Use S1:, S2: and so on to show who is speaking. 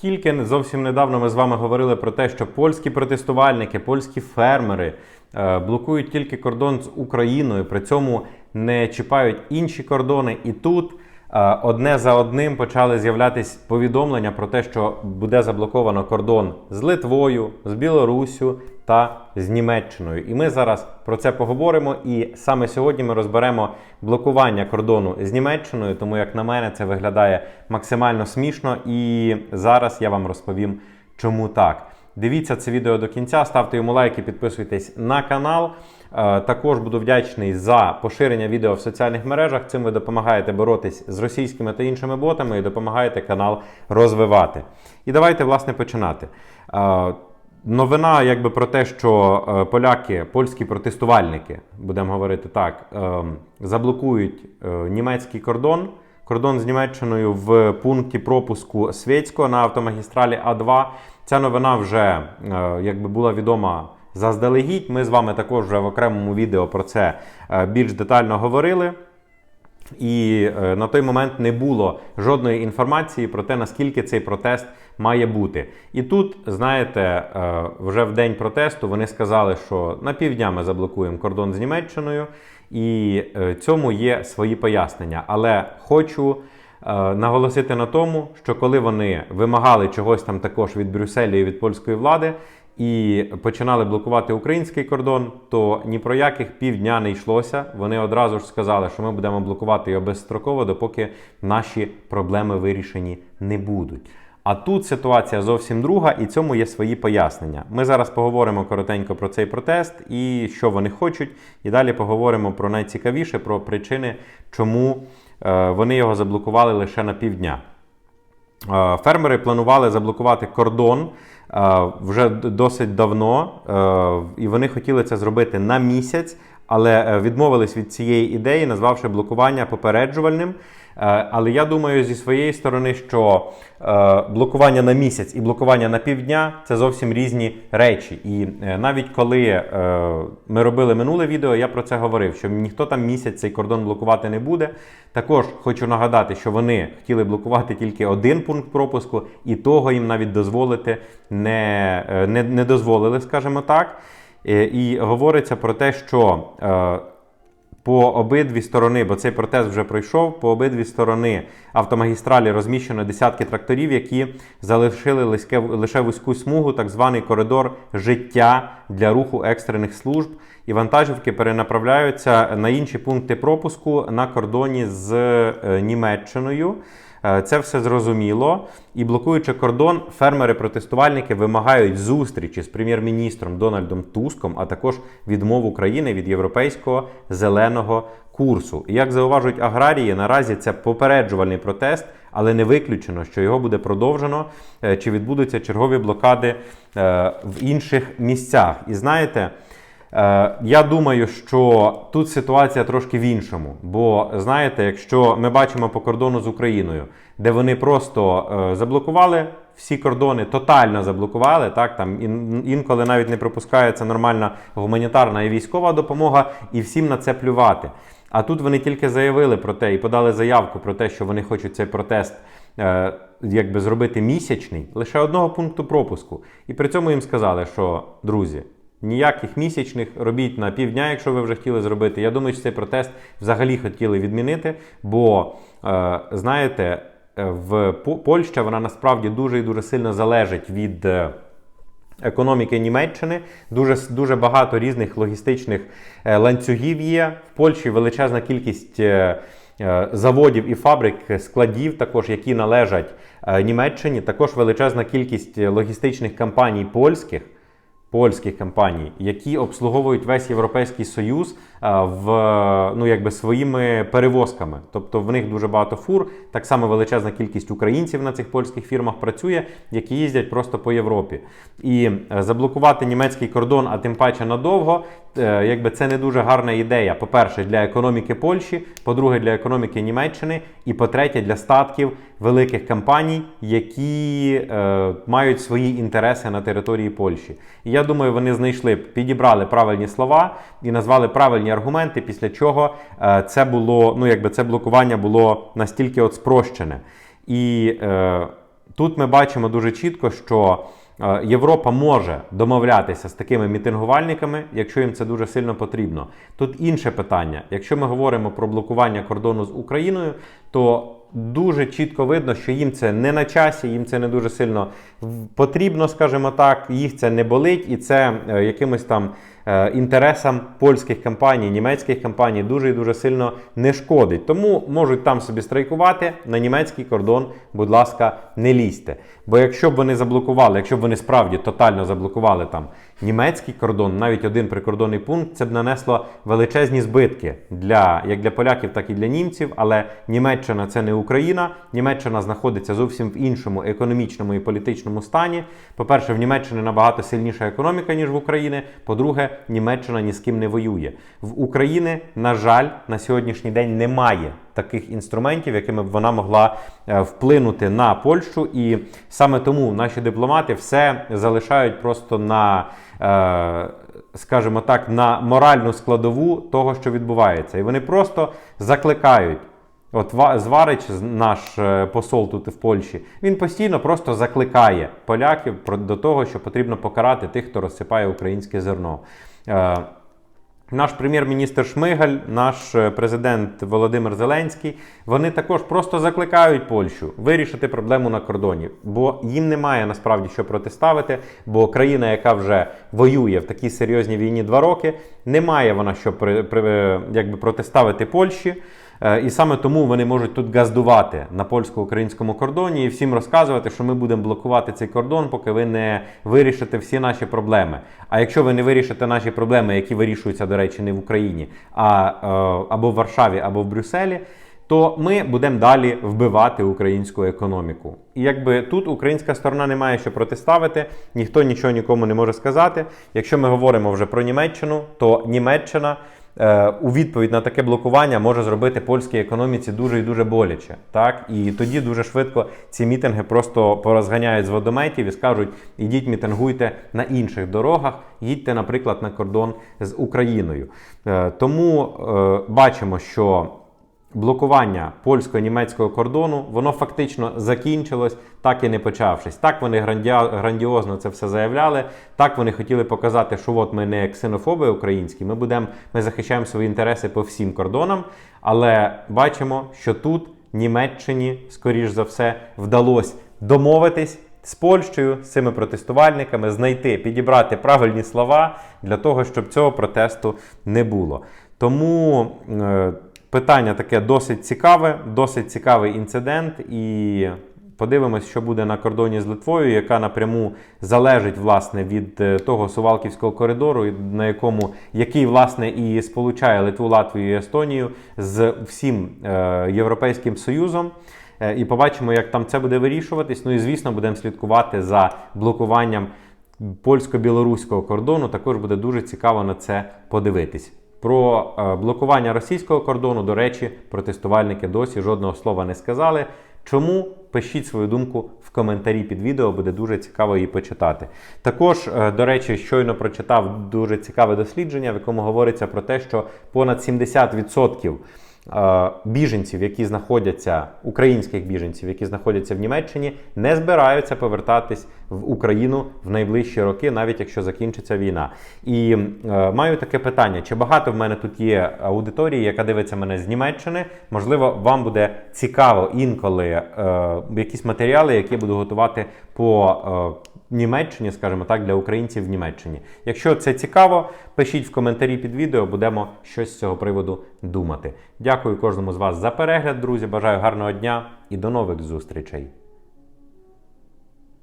S1: Тільки зовсім недавно ми з вами говорили про те, що польські протестувальники, польські фермери е, блокують тільки кордон з Україною, при цьому не чіпають інші кордони. І тут одне за одним почали з'являтись повідомлення про те, що буде заблоковано кордон з Литвою, з Білоруссю та з Німеччиною. І ми зараз про це поговоримо. І саме сьогодні ми розберемо блокування кордону з Німеччиною, тому як на мене це виглядає максимально смішно. І зараз я вам розповім, чому так. Дивіться це відео до кінця, ставте йому лайки, підписуйтесь на канал. Е, Також буду вдячний за поширення відео в соціальних мережах. Цим ви допомагаєте боротись з російськими та іншими ботами і допомагаєте канал розвивати. І давайте власне починати. Е, Новина, якби про те, що е, поляки, польські протестувальники, будемо говорити так, е, заблокують німецький кордон. Кордон з Німеччиною в пункті пропуску Свєцького на автомагістралі А2. Ця новина вже е, якби була відома заздалегідь. Ми з вами також вже в окремому відео про це е, більш детально говорили. І е, на той момент не було жодної інформації про те, наскільки цей протест має бути. І тут, знаєте, вже в день протесту вони сказали, що на півдня ми заблокуємо кордон з Німеччиною, і е, цьому є свої пояснення. Але хочу е, наголосити на тому, що коли вони вимагали чогось там також від Брюсселя і від польської влади. І починали блокувати український кордон, то ні про яких півдня не йшлося. Вони одразу ж сказали, що ми будемо блокувати його безстроково, допоки наші проблеми вирішені не будуть. А тут ситуація зовсім друга, і цьому є свої пояснення. Ми зараз поговоримо коротенько про цей протест і що вони хочуть. І далі поговоримо про найцікавіше, про причини, чому е, вони його заблокували лише на півдня. Е, Фермери планували заблокувати кордон е, вже досить давно, і вони хотіли це зробити на місяць, але відмовились від цієї ідеї, назвавши блокування попереджувальним. Е, Але я думаю зі своєї сторони, що е, блокування на місяць і блокування на півдня це зовсім різні речі. І е, навіть коли ми робили минуле відео, я про це говорив, що ніхто там місяць цей кордон блокувати не буде. Також хочу нагадати, що вони хотіли блокувати тільки один пункт пропуску, і того їм навіть дозволити не, не, не дозволили, скажімо так. І говориться про те, що по обидві сторони, бо цей протест вже пройшов, по обидві сторони автомагістралі розміщено десятки тракторів, які залишили лише, лише вузьку смугу, так званий коридор життя для руху екстрених служб. І вантажівки перенаправляються на інші пункти пропуску на кордоні з е, Німеччиною. Е, Це все зрозуміло. І блокуючи кордон, фермери-протестувальники вимагають зустрічі з прем'єр-міністром Дональдом Туском, а також відмову України від європейського зеленого курсу. І як зауважують аграрії, наразі це попереджувальний протест, але не виключено, що його буде продовжено е, чи відбудуться чергові блокади е, в інших місцях. І знаєте. Е, Я думаю, що тут ситуація трошки в іншому. Бо знаєте, якщо ми бачимо по кордону з Україною, де вони просто е, заблокували всі кордони, тотально заблокували, так там інколи навіть не пропускається нормальна гуманітарна і військова допомога, і всім на це плювати. А тут вони тільки заявили про те і подали заявку про те, що вони хочуть цей протест е, якби зробити місячний лише одного пункту пропуску. І при цьому їм сказали, що друзі. Ніяких місячних робіть на півдня, якщо ви вже хотіли зробити. Я думаю, що цей протест взагалі хотіли відмінити, бо е, знаєте, е, в По- Польща вона насправді дуже і дуже сильно залежить від. е, Економіки Німеччини дуже дуже багато різних логістичних ланцюгів є. В Польщі величезна кількість заводів і фабрик, складів, також які належать Німеччині. Також величезна кількість логістичних компаній польських. Польських компаній, які обслуговують весь Європейський Союз в ну якби своїми перевозками. Тобто в них дуже багато фур. Так само величезна кількість українців на цих польських фірмах працює, які їздять просто по Європі. І е, заблокувати німецький кордон, а тим паче надовго, е, якби це не дуже гарна ідея. По-перше, для економіки Польщі, по-друге, для економіки Німеччини, і по-третє, для статків великих компаній, які е, мають свої інтереси на території Польщі. І я думаю, вони знайшли, підібрали правильні слова і назвали правильні аргументи, після чого е, це було, ну якби це блокування було настільки от спрощене. І е, тут ми бачимо дуже чітко, що е, Європа може домовлятися з такими мітингувальниками, якщо їм це дуже сильно потрібно. Тут інше питання. Якщо ми говоримо про блокування кордону з Україною, то дуже чітко видно, що їм це не на часі, їм це не дуже сильно потрібно, скажімо так, їх це не болить, і це е, якимось там інтересам польських компаній, німецьких компаній дуже і дуже сильно не шкодить. Тому можуть там собі страйкувати на німецький кордон, будь ласка, не лізьте. Бо якщо б вони заблокували, якщо б вони справді тотально заблокували там німецький кордон, навіть один прикордонний пункт, це б нанесло величезні збитки для як для поляків, так і для німців. Але Німеччина це не Україна. Німеччина знаходиться зовсім в іншому економічному і політичному стані. По-перше, в Німеччині набагато сильніша економіка, ніж в Україні. По-друге, Німеччина ні з ким не воює. В Україні, на жаль, на сьогоднішній день немає таких інструментів, якими б вона могла е, вплинути на Польщу. І саме тому наші дипломати все залишають просто на. е, Скажімо так, на моральну складову того, що відбувається, і вони просто закликають От Зварич, наш е, посол тут в Польщі, він постійно просто закликає поляків до того, що потрібно покарати тих, хто розсипає українське зерно. Е, Наш прем'єр-міністр Шмигаль, наш е, президент Володимир Зеленський, вони також просто закликають Польщу вирішити проблему на кордоні, бо їм немає насправді що протиставити. Бо країна, яка вже воює в такій серйозній війні два роки, не має вона що при, при, якби протиставити Польщі. Е, І саме тому вони можуть тут газдувати на польсько-українському кордоні і всім розказувати, що ми будемо блокувати цей кордон, поки ви не вирішите всі наші проблеми. А якщо ви не вирішите наші проблеми, які вирішуються, до речі, не в Україні, а е, або в Варшаві, або в Брюсселі, то ми будемо далі вбивати українську економіку. І якби тут українська сторона не має що протиставити, ніхто нічого нікому не може сказати. Якщо ми говоримо вже про Німеччину, то Німеччина у відповідь на таке блокування може зробити польській економіці дуже і дуже боляче. Так? І тоді дуже швидко ці мітинги просто порозганяють з водометів і скажуть: ідіть мітингуйте на інших дорогах, їдьте, наприклад, на кордон з Україною. Е, тому е, бачимо, що блокування польсько-німецького кордону, воно фактично закінчилось, так і не почавшись. Так вони грандіозно це все заявляли. Так вони хотіли показати, що от ми не ксенофоби українські, ми будемо, ми захищаємо свої інтереси по всім кордонам. Але бачимо, що тут Німеччині, скоріш за все, вдалося домовитись. З Польщею, з цими протестувальниками, знайти, підібрати правильні слова для того, щоб цього протесту не було. Тому е, питання таке досить цікаве, досить цікавий інцидент, і подивимось, що буде на кордоні з Литвою, яка напряму залежить власне від е, того Сувалківського коридору, на якому який власне і сполучає Литву, Латвію і Естонію з всім е, Європейським Союзом. Е, І побачимо, як там це буде вирішуватись. Ну і звісно, будемо слідкувати за блокуванням польсько-білоруського кордону. Також буде дуже цікаво на це подивитись. Про е, блокування російського кордону, до речі, протестувальники досі жодного слова не сказали. Чому? Пишіть свою думку в коментарі під відео, буде дуже цікаво її почитати. Також, е, до речі, щойно прочитав дуже цікаве дослідження, в якому говориться про те, що понад 70% е, біженців, які знаходяться, українських біженців, які знаходяться в Німеччині, не збираються повертатись в Україну в найближчі роки, навіть якщо закінчиться війна. І е, маю таке питання: чи багато в мене тут є аудиторії, яка дивиться мене з Німеччини? Можливо, вам буде цікаво інколи е, якісь матеріали, які я буду готувати по. Е, Німеччині, скажімо так, для українців в Німеччині. Якщо це цікаво, пишіть в коментарі під відео, будемо щось з цього приводу думати. Дякую кожному з вас за перегляд, друзі. Бажаю гарного дня і до нових зустрічей.